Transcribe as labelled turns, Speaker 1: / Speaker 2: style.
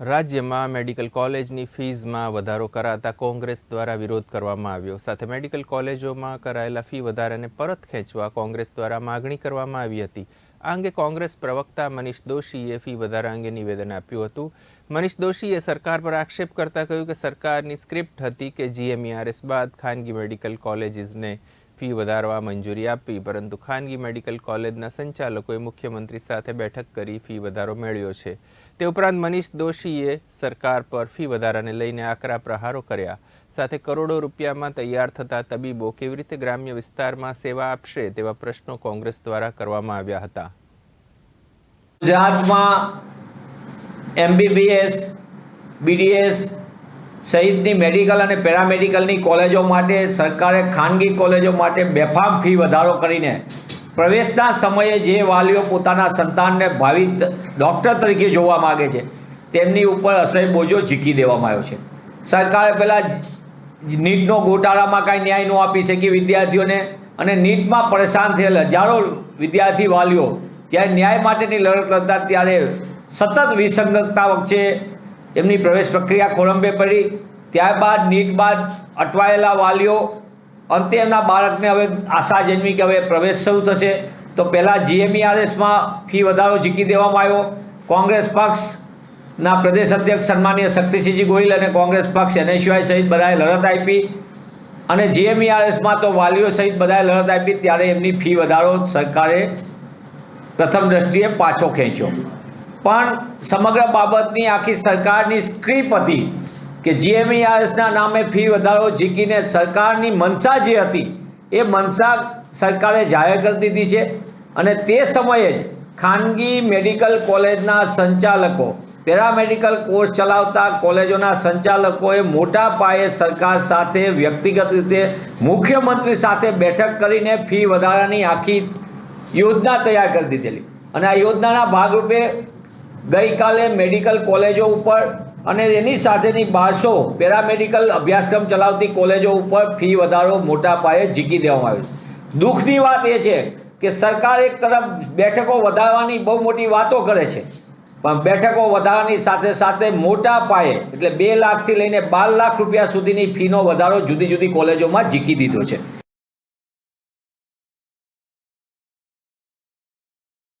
Speaker 1: રાજ્યમાં મેડિકલ કોલેજની ફીઝમાં વધારો કરાતા કોંગ્રેસ દ્વારા વિરોધ કરવામાં આવ્યો. સાથે મેડિકલ કોલેજોમાં કરાયેલા ફી વધારાને પરત ખેંચવા કોંગ્રેસ દ્વારા માગણી કરવામાં આવી હતી. આ અંગે કોંગ્રેસ પ્રવક્તા મનીષ દોશીએ ફી વધારા અંગે નિવેદન આપ્યું હતું. મનીષ દોશીએ સરકાર પર આક્ષેપ કરતા કહ્યું કે સરકારની સ્ક્રિપ્ટ હતી કે જીએમઈઆરએસ બાદ ખાનગી મેડિકલ કોલેજીસને ફી વધારવા મંજૂરી આપી, પરંતુ ખાનગી મેડિકલ કોલેજના સંચાલકોએ મુખ્યમંત્રી સાથે બેઠક કરી ફી વધારો મેળવ્યો છે. તે ઉપરાંત મનીષ દોશીએ સરકાર પર ફી વધારાને લઈને આકરા પ્રહારો કર્યા. સાથે કરોડો રૂપિયામાં તૈયાર થતા તબીબો કેવી રીતે ગ્રામ્ય વિસ્તારમાં સેવા આપશે તેવા પ્રશ્નો કોંગ્રેસ દ્વારા કરવામાં આવ્યા હતા.
Speaker 2: ગુજરાતમાં એમબીબીએસ, બીડીએસ સહિતની મેડિકલ અને પેરામેડિકલની કોલેજો માટે, સરકારે ખાનગી કોલેજો માટે બેફામ ફી વધારો કરીને પ્રવેશના સમયે જે વાલીઓ પોતાના સંતાનને ભાવિ ડૉક્ટર તરીકે જોવા માગે છે, તેમની ઉપર અસહ્ય બોજો ઝીકી દેવામાં આવ્યો છે. સરકારે પહેલાં નીટનો ગોટાળામાં કાંઈ ન્યાય ન આપી શકી વિદ્યાર્થીઓને અને નીટમાં પરેશાન થયેલ હજારો વિદ્યાર્થી વાલીઓ, જ્યારે ન્યાય માટેની લડત લડતા ત્યારે સતત વિસંગતતા વચ્ચે એમની પ્રવેશ પ્રક્રિયા ખોરંબે પડી. ત્યારબાદ નીટ બાદ અટવાયેલા વાલીઓ અંતે એમના બાળકને હવે આશા જન્મી કે હવે પ્રવેશ શરૂ થશે. તો પહેલાં જીએમઈઆરએસમાં ફી વધારો ઝીકી દેવામાં આવ્યો. કોંગ્રેસ પક્ષના પ્રદેશ અધ્યક્ષ સન્માનીય શક્તિસિંહજી ગોહિલ અને કોંગ્રેસ પક્ષ એનએસયુઆઈ સહિત બધાએ લડત આપી. અને જીએમઈઆરએસમાં તો વાલીઓ સહિત બધાએ લડત આપી. ત્યારે એમની ફી વધારો સરકારે પ્રથમ દ્રષ્ટિએ પાછો ખેંચ્યો. પણ સમગ્ર બાબતની આખી સરકારની સ્ક્રીપ હતી કે જીએમઈઆરએસના નામે ફી વધારો ઝીકીને સરકારની મનસા જે હતી, એ મનસા સરકારે જાહેર કરી દીધી છે. અને તે સમયે જ ખાનગી મેડિકલ કોલેજના સંચાલકો, પેરામેડિકલ કોર્સ ચલાવતા કોલેજોના સંચાલકોએ મોટા પાયે સરકાર સાથે વ્યક્તિગત રીતે મુખ્યમંત્રી સાથે બેઠક કરીને ફી વધારાની આખી યોજના તૈયાર કરી દીધેલી. અને આ યોજનાના ભાગરૂપે ગઈકાલે મેડિકલ કોલેજો ઉપર અને એની સાથેની બારસો પેરામેડિકલ અભ્યાસક્રમ ચલાવતી કોલેજો ઉપર ફી વધારો મોટા પાયે ઝીકી દેવામાં આવ્યો દુઃખની વાત એ છે કે સરકાર એક તરફ બેઠકો વધારવાની બહુ મોટી વાતો કરે છે, પણ બેઠકો વધારવાની સાથે સાથે મોટા પાયે એટલે બે લાખથી લઈને બાર લાખ રૂપિયા સુધીની ફીનો વધારો જુદી જુદી કોલેજોમાં ઝીકી દીધો છે.